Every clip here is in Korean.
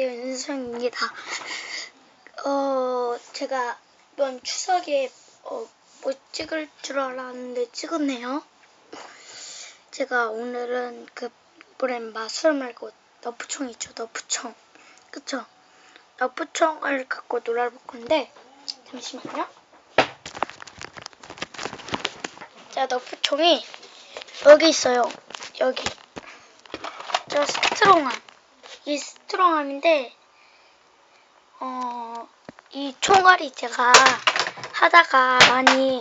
안녕하세요 윤성입니다. 어 제가 이번 추석에 어, 뭐 찍을 줄 알았는데 찍었네요. 제가 오늘은 그 이번엔 마술 말고 너프총 있죠 너프총 그쵸? 너프총을 갖고 놀아볼 건데 잠시만요. 자 너프총이 여기 있어요 여기 저 스트롱함 이 스트롱함인데 어, 이 총알이 제가 하다가 많이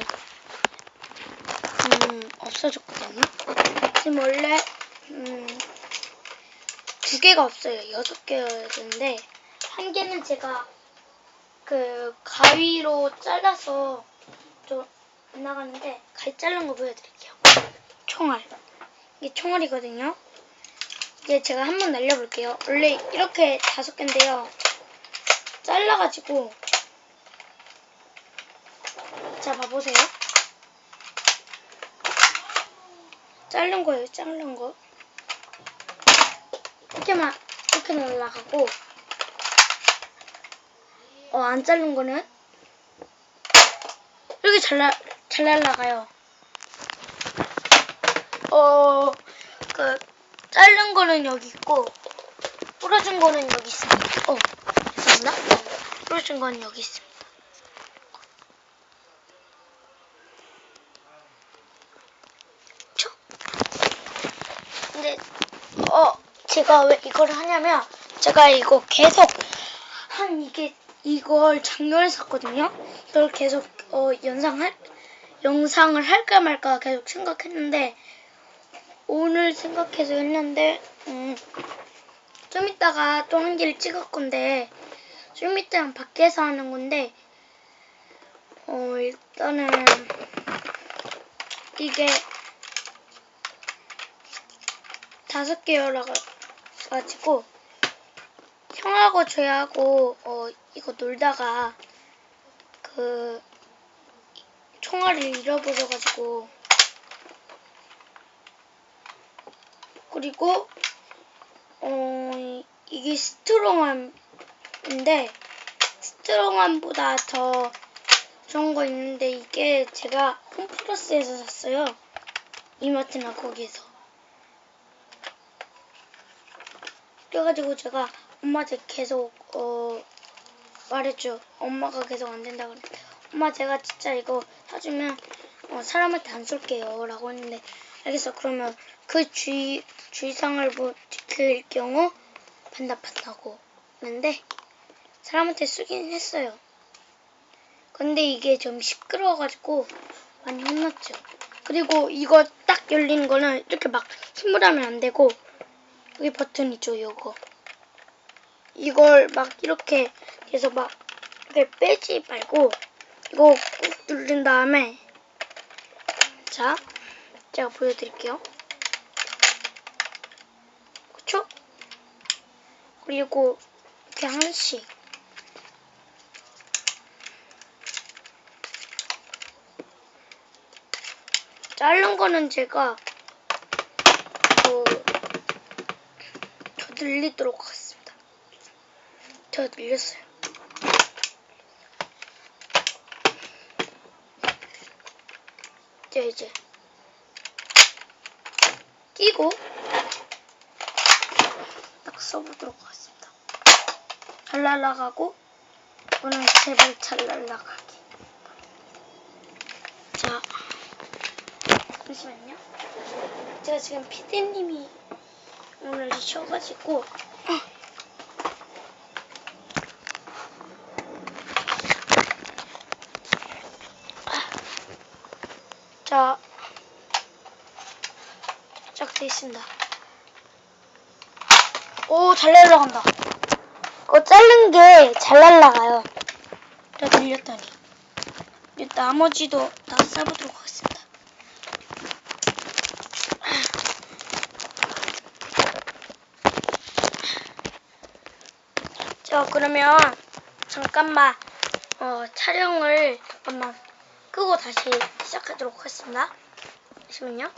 음, 없어졌거든요. 지금 원래 음, 두 개가 없어요. 여섯 개였는데 한 개는 제가 그 가위로 잘라서 좀 안 나가는데 가위 자른 거 보여드릴게요. 총알. 이게 총알이거든요. 이게 제가 한번 날려볼게요. 원래 이렇게 다섯 개인데요. 잘라가지고 자 봐보세요. 자른 거예요. 자른 거. 이렇게만 이렇게 날라가고 어 안 자른 거는 이렇게 잘, 나, 잘 날라가요. 어, 그, 거는 여기 있고, 부러진 거는 여기 있습니다. 어, 죄송합니다. 부러진 거는 여기 있습니다. 쵸? 근데, 어, 제가 왜 이걸 하냐면, 제가 이거 계속, 한 이게, 이걸 작년에 샀거든요? 이걸 계속, 어, 연상할, 영상을 할까 말까 계속 생각했는데, 오늘 생각해서 했는데, 음, 좀 이따가 또 한 개를 찍을 건데, 좀 이따는 밖에서 하는 건데, 어, 일단은, 이게, 다섯 개여라 가지고, 형하고 저하고, 어, 이거 놀다가, 그, 총알을 잃어버려가지고, 그리고 어 이게 스트롱함인데 스트롱함보다 더 좋은 거 있는데 이게 제가 홈플러스에서 샀어요. 이마트나 거기에서. 그래가지고 제가 엄마한테 계속 어 말했죠. 엄마가 계속 안 된다 그랬는데 엄마 제가 진짜 이거 사주면 어, 사람한테 안 쏠게요 라고 했는데 알겠어 그러면 그 주의 주의사항을 뭐 지킬 경우 반납한다고 했는데 사람한테 쓰긴 했어요. 근데 이게 좀 시끄러워가지고 많이 혼났죠. 그리고 이거 딱 열리는 거는 이렇게 막 힘을 하면 안 되고 여기 버튼 있죠, 요거. 이걸 막 이렇게 해서 막 이렇게 빼지 말고 이거 꾹 누른 다음에 자 제가 보여드릴게요. 그쵸? 그리고 이렇게 하나씩 자른 거는 제가 그, 더 늘리도록 하겠습니다. 더 늘렸어요. 이제 이제 끼고 딱 써보도록 하겠습니다. 잘 날아가고 오늘 제발 잘 날아가기. 자, 잠시만요. 제가 지금 피디님이 오늘 쉬어가지고 자, 있습니다. 오, 잘 날아간다. 그거 자른 게 잘 날아가요. 자, 들렸더니. 이제 나머지도 다 써보도록 하겠습니다. 자, 그러면 잠깐만 어, 촬영을 잠깐만 끄고 다시 시작하도록 하겠습니다. 잠시만요.